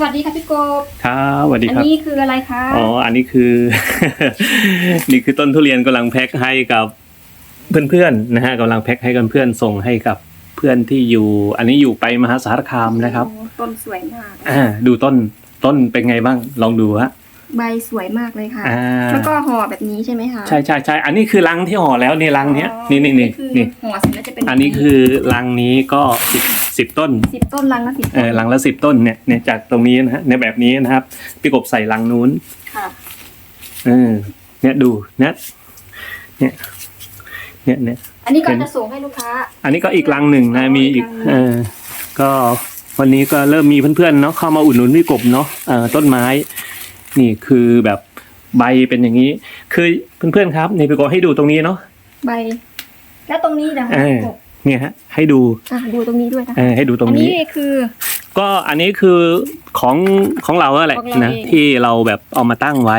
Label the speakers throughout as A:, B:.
A: สวัสดีค่ะพี่กบ
B: ครับสวัสดี
A: อั
B: ครับ
A: นี้คืออะไรคะ
B: อ๋อ อันนี้คือ นี่คือต้นทุเรียนกำลังแพ็คให้กับเพื่อนๆนะฮะกำลังแพ็คให้กับเพื่อนส่งให้กับเพื่อนที่อยู่ อันนี้อยู่ไปมหาสารคามนะครับ
A: โอ้ต้นสวยมาก
B: อ่าดูต้นต้นเป็นไงบ้าง ลองดูฮะ
A: ใบสวยมากเลยค่ะ
B: อ่า
A: แล้วก็ห่อแบบนี้ใช่ไหมคะ
B: ใช่ใช่ใช่ อันนี้คือรังที่ห่อแล้วนี่รังเนี้ย
A: อ๋อ
B: นี่นี่นี่
A: คือ
B: นี่
A: ห่อเสร็จแล้วจะเป็น
B: อันนี้คือรังนี้ก็สิบ สิบต้น
A: สิบต้นลังละสิบ
B: เออรังละสิบต้นเนี่ยเนี่ยจากตรงนี้นะฮะในแบบนี้นะครับ พี่กบใส่รังนู้น
A: ค่ะ
B: เออ เนี่ยดูเนี่ยเนี่ย เนี่ยเนี่ย
A: อันนี้ก็
B: เห็น
A: จะส่งให้ลูกค้า
B: อันนี้ก็อีกรังหนึ่งนะ
A: อ๋อ
B: มีอีก
A: อีกรังหนึ่ง
B: เออ ก็วันนี้ก็เริ่มมีเพื่อนๆเนาะเข้ามาอุดหนุนพี่กบเนาะเออต้นไม้ นี่คือแบบใบเป็นอย่างนี้ คือเพื่อนๆครับนี่พี่กบให้ดูตรงนี้เนาะ
A: ใบ แล้วตรงนี้นะคะ
B: เออ
A: พี่กบ
B: เนี่ยฮะให้ดู
A: อะดูตรงนี้ด้วยนะ
B: เออให้ดูตรง
A: อัน
B: นี้
A: นี้คือ
B: ก็อันนี้คือของของเราแหละ
A: ของเรา
B: นะ
A: เอง
B: ที่เราแบบเอามาตั้งไว้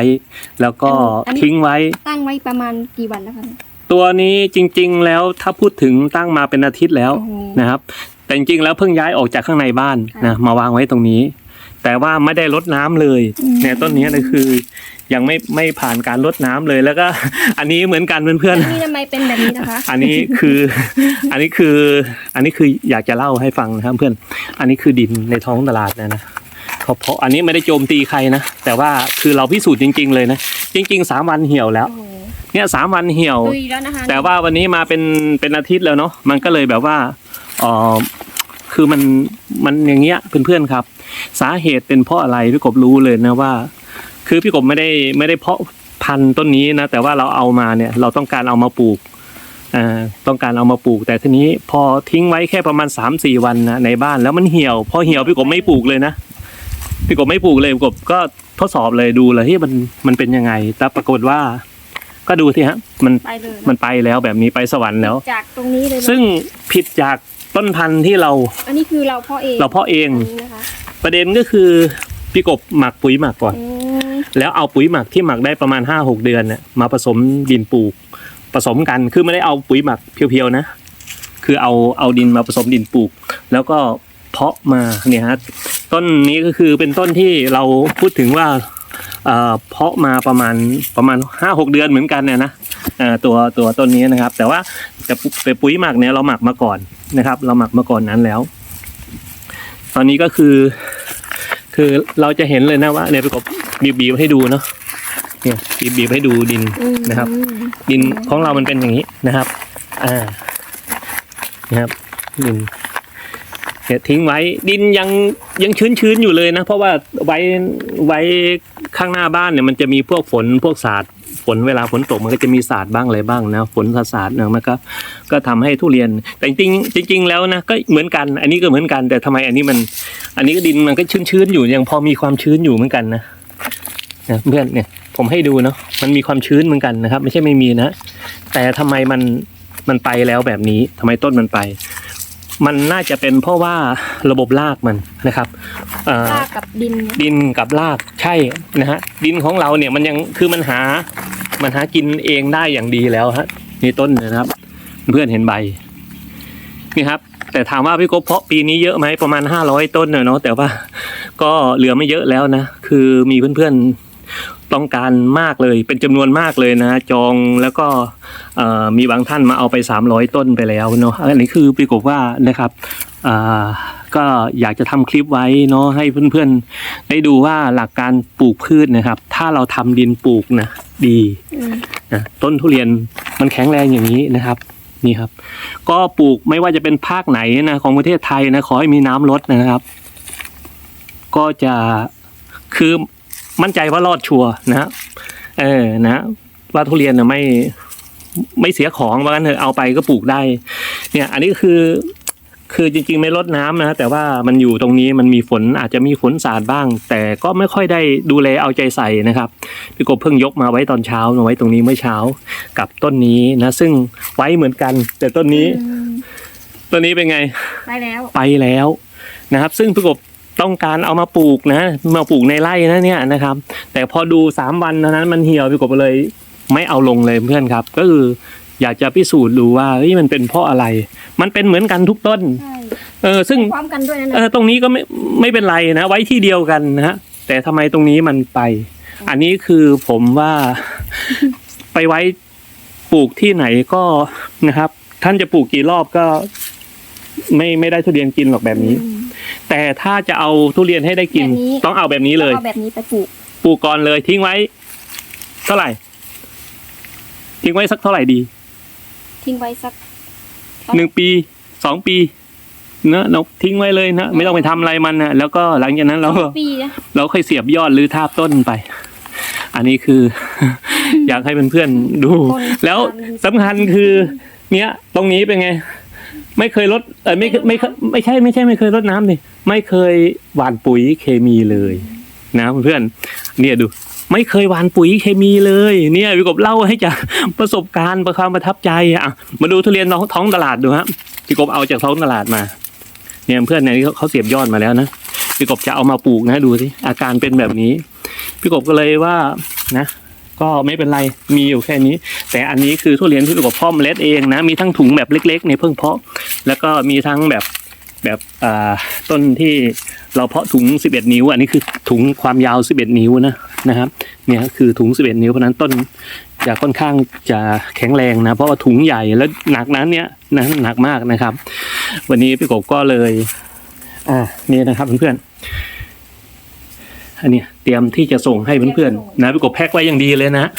B: แล้วก็
A: อันนี้
B: ทิ้งไว้
A: ตั้งไว้ประมาณกี่วันแล้วคะเนี่ย
B: ตัวนี้จริง ๆ แล้วถ้าพูดถึงตั้งมาเป็นอาทิตย์แล้ว
A: โอ้โห
B: นะครับ แต่จริงๆแล้วเพิ่งย้ายออกจากข้างในบ้าน
A: ค่ะ
B: นะมาวางไว้ตรงนี้ แต่ว่าไม่ได้รดน้ำเลย
A: อืม
B: เนี่ยต้นนี้นะคือ ยังไม่ไม่ผ่านการรดน้ำเลยแล้วก็ อันนี้เหมือนกันเพื่อน
A: อันนี้ทำไมเป็นแบบนี้นะคะ
B: ๆอันนี้คือ อันนี้คือ อันนี้คืออยากจะเล่าให้ฟังนะครับเพื่อน อันนี้คือดินในท้องตลาดนะนะเขาเพราะอันนี้ไม่ได้โจมตีใครนะแต่ว่าคือเราพิสูจน์จริง ๆ เลยนะจริงๆสามวันเหี่ยวแล้ว
A: โอ้โห
B: เนี่ยสามวันเหี่ยว
A: ดุยแล้วนะคะ
B: แต่ว่าวันนี้มาเป็นเป็นอาทิตย์แล้วเนาะมันก็เลยแบบว่าเออคือมันมันอย่างเงี้ยเพื่อนๆครับ สาเหตุเป็นเพราะอะไรพี่กบรู้เลยนะว่า คือพี่กบไม่ได้ไม่ได้เพาะพันธุ์ต้นนี้นะแต่ว่าเราเอามาเนี่ยเราต้องการเอามาปลูกอ่าต้องการเอามาปลูก แต่ทีนี้พอทิ้งไว้แค่ประมาณสามสี่วันนะในบ้านแล้วมันเหี่ยวพอเหี่ยวพี่กบไม่ปลูกเลยนะพี่กบไม่ปลูกเลยพี่กบก็ทดสอบเลยดูเลยที่มันมันเป็นยังไง แต่ปรากฏว่า ก็ดูสิฮะ มัน
A: ไปเลยนะ
B: มันไปแล้วแบบนี้ไปสวรรค์แล้ว
A: จากตรงนี้เลยนะ
B: ซึ่งผิดจากต้นพันธุ์ที่เรา
A: อันนี้คือเราเพาะเอง
B: เราเพาะเอง
A: อันนี้นะคะ
B: ประเด็นก็คือพี่กบหมักปุ๋ยหมักก่อน
A: อืม
B: แล้วเอาปุ๋ยหมักที่หมักได้ประมาณห้าหกเดือนเนี่ยมาผสมดินปลูกผสมกันคือไม่ได้เอาปุ๋ยหมักเพียวๆนะ คือเอาเอาดินมาผสมดินปลูก แล้วก็เพาะมาเนี่ยฮะต้นนี้ก็คือเป็นต้นที่เราพูดถึงว่าเอ่อเพาะมาประมาณประมาณห้าหกเดือนเหมือนกันเนี่ยนะเอ่อตัวตัวต้นนี้นะครับ แต่ว่าแต่ปุแต่ปุ๋ยหมักเนี่ยเราหมักมาก่อนนะครับ เราหมักมาก่อนนั้นแล้ว ตอนนี้ก็คือ คือเราจะเห็นเลยนะว่าเนี่ยไปกบบีบบีบให้ดูเนาะเนี่ยบีบบีบให้ดูดินนะครับ ดินของเรามันเป็นอย่างนี้นะครับ อ่านะครับดินเนี่ยทิ้งไว้ดินยังยังชื้นชื้นอยู่เลยนะ เพราะว่าไว้ไว้ข้างหน้าบ้านเนี่ยมันจะมีพวกฝนพวกสาด ฝนเวลาฝนตกมันก็จะมีสาดบ้างอะไรบ้างนะฝนสาดสาดๆนะมันก็ก็ทำให้ทุเรียน แต่จริงจริงแล้วนะก็เหมือนกัน อันนี้ก็เหมือนกัน แต่ทำไมอันนี้มัน อันนี้ก็ดินมันก็ชื้นชื้นๆอยู่ยังพอมีความชื้นอยู่เหมือนกันนะนะเพื่อนเนี่ยผมให้ดูเนาะมันมีความชื้นเหมือนกันนะครับ ไม่ใช่ไม่มีนะ แต่ทำไมมันมันไปแล้วแบบนี้ทำไมต้นมันไป มันน่าจะเป็นเพราะว่าระบบรากมันนะครับเอ่อ
A: รากกับดินเนี่ย
B: ดินกับรากใช่นะฮะดินของเราเนี่ยมันยังคือมันหา มันหากินเองได้อย่างดีแล้วฮะนี่ต้นนะครับ เพื่อนเห็นใบนี่ครับ แต่ถามว่าพี่กบเพาะปีนี้เยอะไหมประมาณห้าร้อยต้นเนาะแต่ว่า ก็เหลือไม่เยอะแล้วนะคือมีเพื่อนๆ ต้องการมากเลยเป็นจำนวนมากเลยนะจองแล้วก็มีบางท่านมาเอาไปสามร้อยต้นไปแล้วเนาะอันนี้คือพี่กบว่านะครับก็อยากจะทำคลิปไว้เนาะให้เพื่อนๆ ได้ดูว่าหลักการปลูกพืชนะครับ ถ้าเราทำดินปลูกนะดีนะต้นทุเรียนมันแข็งแรงอย่างนี้นะครับนี่ครับ ก็ปลูกไม่ว่าจะเป็นภาคไหนนะของประเทศไทยนะขอให้มีน้ำลดนะครับ ก็จะคือ มั่นใจว่ารอดชัวร์นะฮะเออนะว่าทุเรียนนะไม่ไม่เสียของว่ากันเถอะเอาไปก็ปลูกได้ เนี่ย อันนี้คือ คือจริง ๆ ไม่ลดน้ำนะแต่ว่ามันอยู่ตรงนี้มันมีฝนอาจจะมีฝนสาดบ้าง แต่ก็ไม่ค่อยได้ดูแลเอาใจใส่นะครับพี่กบเพิ่งยกมาไว้ตอนเช้ามาไว้ตรงนี้เมื่อเช้ากับต้นนี้นะ ซึ่งไว้เหมือนกัน แต่ต้นนี้
A: อืม
B: ต้นนี้เป็นไง
A: ไปแล้ว
B: ไปแล้วนะครับ ซึ่งพี่กบ ต้องการเอามาปลูกนะ มาปลูกในไร่นะเนี่ยนะครับ แต่พอดูสามวันเท่านั้นมันเหี่ยวพี่กบเลย ไม่เอาลงเลยเพื่อนครับ ก็คืออยากจะพิสูจน์ดูว่าเฮ้ยมันเป็นเพราะอะไร มันเป็นเหมือนกันทุกต้น
A: ใช่
B: เออซึ่ง
A: พร้อมกันด้วยนะ
B: เออตรงนี้ก็ไม่ไม่เป็นไรนะ ไว้ที่เดียวกันนะฮะแต่ทำไมตรงนี้มันไป อันนี้คือผมว่าไปไว้ปลูกที่ไหนก็นะครับ ท่านจะปลูกกี่รอบก็ ไม่ไม่ได้ทุเรียนกินหรอกแบบนี้
A: อืม
B: แต่ถ้าจะเอาทุเรียนให้ได้กิน
A: แบบนี้
B: ต้องเอาแบบนี้เลย
A: อาแบบนี้ไปปลูก
B: ปลูกก่อนเลยทิ้งไว้ เท่าไหร่ ทิ้งไว้สักเท่าไหร่ดี
A: ทิ้งไว้สัก
B: หนึ่งปีสองปีเนอะเราทิ้งไว้เลยนะไม่ต้องไปทำอะไรมันนะแล้วก็หลังจากนั้นเราก็
A: ปีนะ
B: เราค่อยเสียบยอดหรือทาบต้นไป อันนี้คือ อยากให้เพื่อนๆดู แล้วสำคัญคือ เนี้ยตรงนี้เป็นไง ไม่เคยลดเออไม่เคยไม่เคยไม่ใช่ไม่ใช่ไม่เคยลดน้ำดิไม่เคยหว่านปุ๋ยเคมีเลยนะเพื่อนๆเนี่ยดู ไม่เคยหว่านปุ๋ยเคมีเลย เนี่ยพี่กบเล่าให้จากประสบการณ์ประความประทับใจอะมาดูทุเรียนท้องท้องตลาดดูฮะพี่กบเอาจากท้องตลาดมา เนี่ยเพื่อนเนี่ยเขาเขาเสียบยอดมาแล้วนะพี่กบจะเอามาปลูกนะดูสิอาการเป็นแบบนี้ พี่กบก็เลยว่านะ ก็ไม่เป็นไรมีอยู่แค่นี้ แต่อันนี้คือทุเรียนที่พี่กบเพ่อเมล็ดเองนะมีทั้งถุงแบบเล็กๆในเพิ่งเพาะ แล้วก็มีทั้งแบบแบบต้นที่เราเพาะถุง 11 นิ้ว อันนี้คือถุงความยาว 11 นิ้วนะนะครับเนี่ยคือถุง 11 นิ้วเพราะฉะนั้นต้นจะค่อนข้างจะแข็งแรงนะ เพราะว่าถุงใหญ่แล้วหนักนั้นเนี่ยนะหนักมากนะครับ วันนี้พี่กบก็เลยอ่านี่นะครับเพื่อนๆ อันเนี้ยเตรียมที่จะส่งให้เพื่อนๆนะพี่กบแพ็คไว้อย่างดีเลยนะ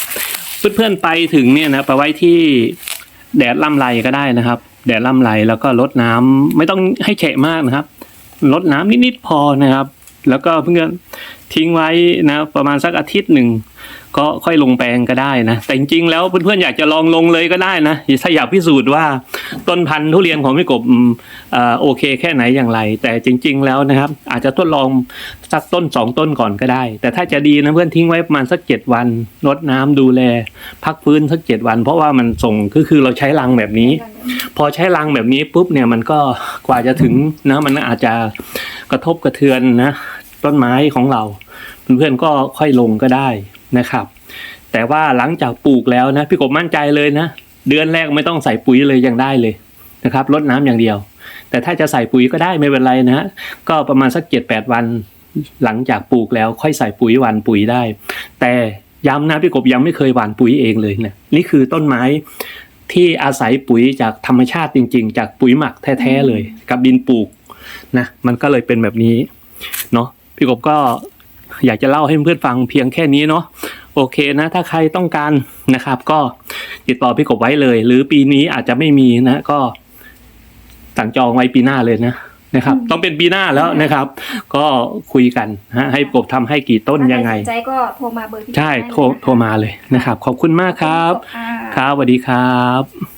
B: เพื่อนๆไปถึงเนี่ยนะไปไว้ที่แดดล่ำไรก็ได้นะครับ แดดล่ำไรแล้วก็ลดน้ำไม่ต้องให้แฉะมากนะครับลดน้ำนิดๆพอนะครับ แล้วก็เพื่อนทิ้งไว้นะประมาณสักอาทิตย์หนึ่งก็ค่อยลงแปลงก็ได้นะ แต่จริงๆแล้วเพื่อนๆอยากจะลองลงเลยก็ได้นะถ้าอยากพิสูจน์ว่าต้นพันธุ์ทุเรียนของพี่กบอโอเคแค่ไหนอย่างไร แต่จริง ๆ แล้วนะครับ อาจจะทดลองสักต้นสองต้นก่อนก็ได้ แต่ถ้าจะดีนะเพื่อนทิ้งไว้ประมาณสักเจ็ดวันรดน้ำดูแล พักฟื้นสักเจ็ดวัน เพราะว่ามันส่งก็คือเราใช้รังแบบนี้ พอใช้รังแบบนี้ปุ๊บเนี่ยมันก็กว่าจะถึงนะมันอาจจะกระทบกระเทือนนะ ต้นไม้ของเรา เพื่อนๆก็ค่อยลงก็ได้นะครับ แต่ว่าหลังจากปลูกแล้วนะพี่กบมั่นใจเลยนะ เดือนแรกไม่ต้องใส่ปุ๋ยเลยยังได้เลยนะครับลดน้ำอย่างเดียว แต่ถ้าจะใส่ปุ๋ยก็ได้ไม่เป็นไรนะฮะก็ประมาณสักเจ็ดแปดวันหลังจากปลูกแล้วค่อยใส่ปุ๋ยหว่านปุ๋ยได้ แต่ย้ำนะพี่กบยังไม่เคยหว่านปุ๋ยเองเลยเนะนี่คือต้นไม้ที่อาศัยปุ๋ยจากธรรมชาติจริง ๆ จากปุ๋ยหมักแท้ๆเลย กับดินปลูกนะมันก็เลยเป็นแบบนี้เนาะ พี่กบก็อยากจะเล่าให้เพื่อนฟังเพียงแค่นี้เนาะโอเคนะ ถ้าใครต้องการนะครับ ก็ติดต่อพี่กบไว้เลย หรือปีนี้อาจจะไม่มีนะก็สั่งจองไว้ปีหน้าเลยนะนะครับ ต้องเป็นปีหน้าแล้วนะครับ ก็คุยกันฮะให้พี่กบทำให้กี่ต้นยังไง
A: ถ้าใครสนใจก็โทรมาเบอร์พี่
B: ใช่
A: ได้เลย
B: โทร
A: นะคะ
B: โทรมาเลยนะครับ ขอบคุณมากครับ
A: อ่า
B: ครับสวัสดีครับ